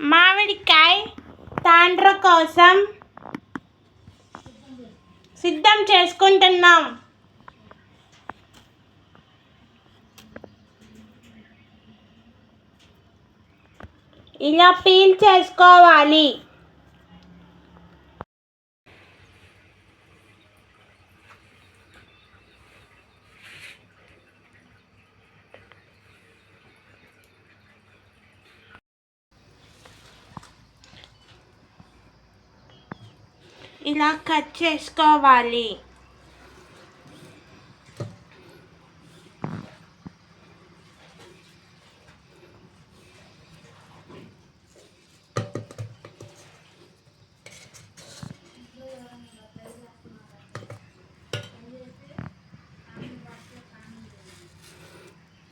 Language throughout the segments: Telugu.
మామిడికాయ తాండ్ర కోసం సిద్ధం చేసుకుంటున్నాం. ఇలా పీల్ చేసుకోవాలి. ఇలా కట్ చేసుకోవాలి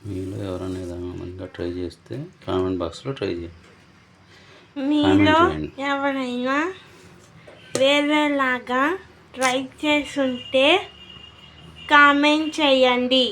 మీలో ఎవరైనా ఏదైనా ట్రై చేస్తే కామెంట్ బాక్స్లో ట్రై చేయండి మీలో. ఎవరైనా వేరేలాగా ట్రై చేసుంటే కామెంట్ చేయండి.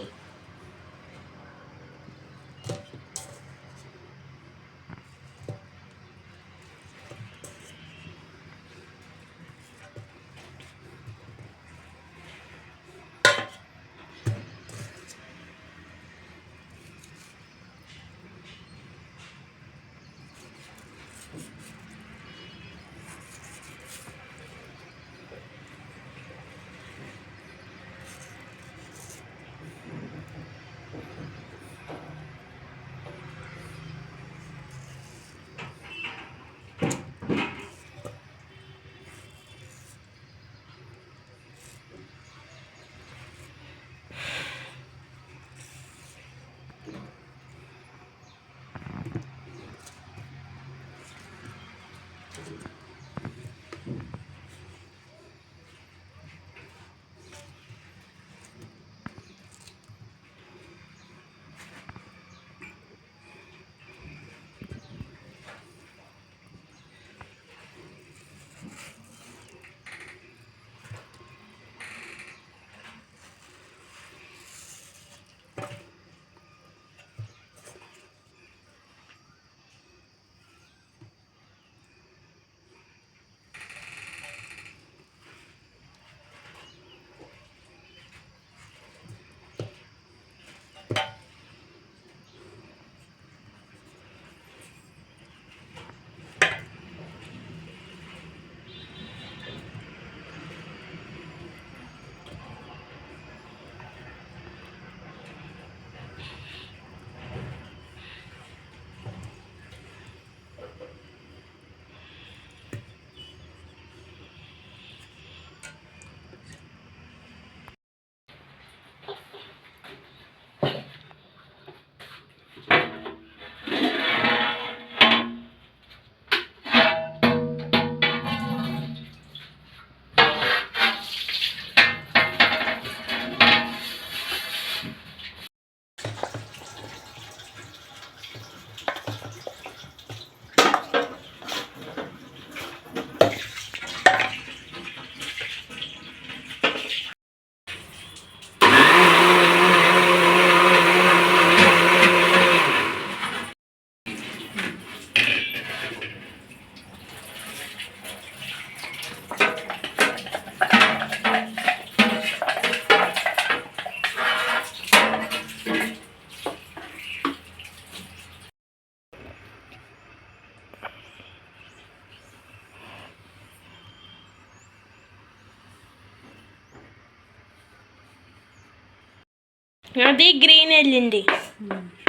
అది గ్రీన్ వెళ్ళింది.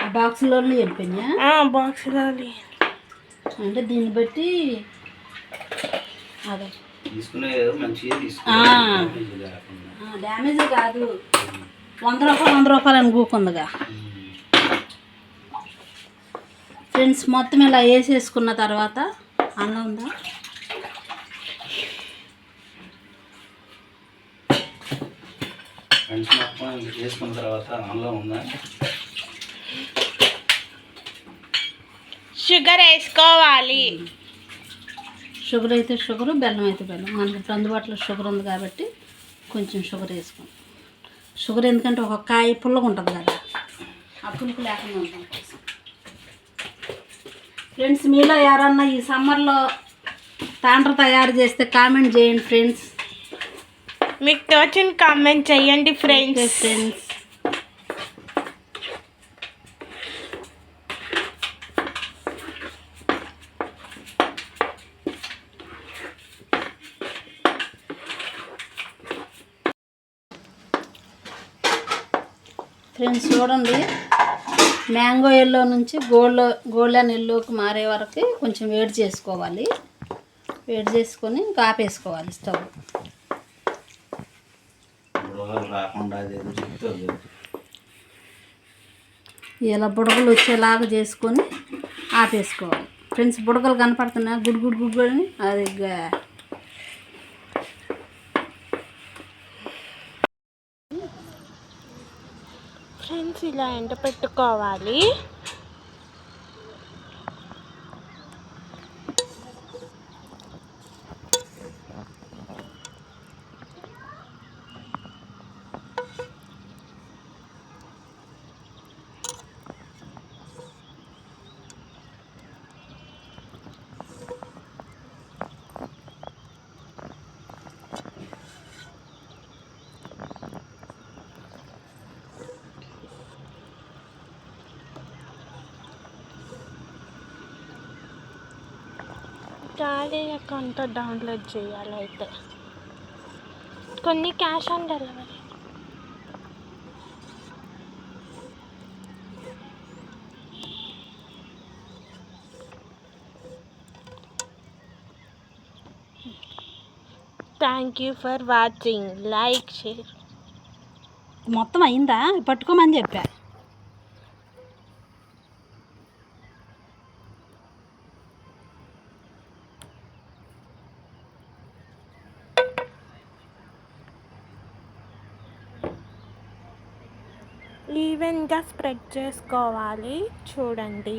ఆ బాక్స్లో వెళ్ళిపోయినా బాక్స్లో అంటే దీన్ని బట్టి అదే. తీసుకునే మంచిగా ఆ. డ్యామేజ్ కాదు. వంద రూపాయలు వంద రూపాయలు అని కూకుందిగా. ఫ్రెండ్స్ మొత్తం ఇలా వేసేసుకున్న తర్వాత అన్నం ఉందా? ఫ్రెండ్స్ మొత్తం చేసుకున్న తర్వాత అందులో ఉందా? షుగర్ వేసుకోవాలి. షుగర్ అయితే షుగర్ బెల్లం అయితే బెల్లం. మనకి ఇప్పుడు అందుబాటులో షుగర్ ఉంది కాబట్టి కొంచెం షుగర్ వేసుకోండి షుగర్ ఎందుకంటే ఒక కాయ పుల్లగా ఉంటుంది కదా ఆ పులుపు లేకుండా ఉంటుంది. ఫ్రెండ్స్ మీలో ఎవరన్నా ఈ సమ్మర్లో తాండ్ర తయారు చేస్తే కామెంట్ చేయండి ఫ్రెండ్స్. మీకు తోచిన కామెంట్ చేయండి ఫ్రెండ్స్ ఫ్రెండ్స్ ఫ్రెండ్స్ చూడండి. మ్యాంగో ఎల్లో నుంచి గోల్డ్ గోల్డెన్ ఎల్లోకి మారే వరకు కొంచెం వేడి చేసుకోవాలి. వేడి చేసుకొని ఇంకా ఆపేసుకోవాలి స్టవ్ రాకుండా అదేదో చెప్తుంది ఇలా బుడగలు వచ్చేలాగా చేసుకొని ఆపేసుకోవాలి. ఫ్రెండ్స్ బుడగలు కనపడుతున్నాయి? గుడ్ గుడ్ గుడ్ అని అది గా- ఫ్రెండ్స్ ఇలా ఎండ పెట్టుకోవాలి. డాడీ అకౌంట్ డౌన్లోడ్ చేయాలి అయితే. కొన్ని cash on delivery. Thank you for watching. Like share. మొత్తం అయిందా? పట్టుకోమని చెప్పా. ఈవెన్గా స్ప్రెడ్ చేసుకోవాలి. చూడండి.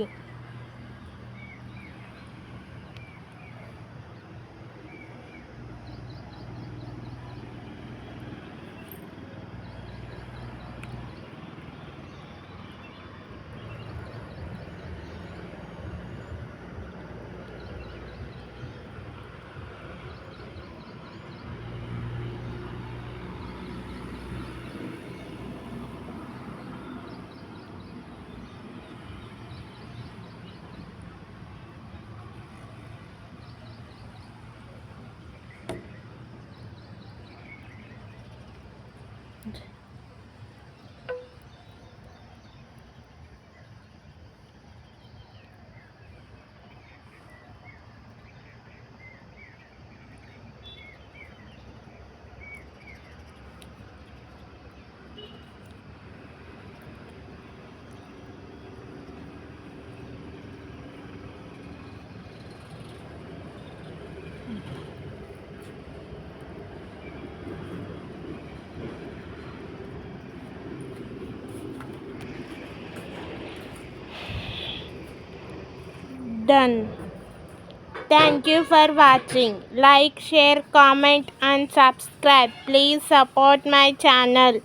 And. Done. Thank you for watching. Like share comment and subscribe. Please support my channel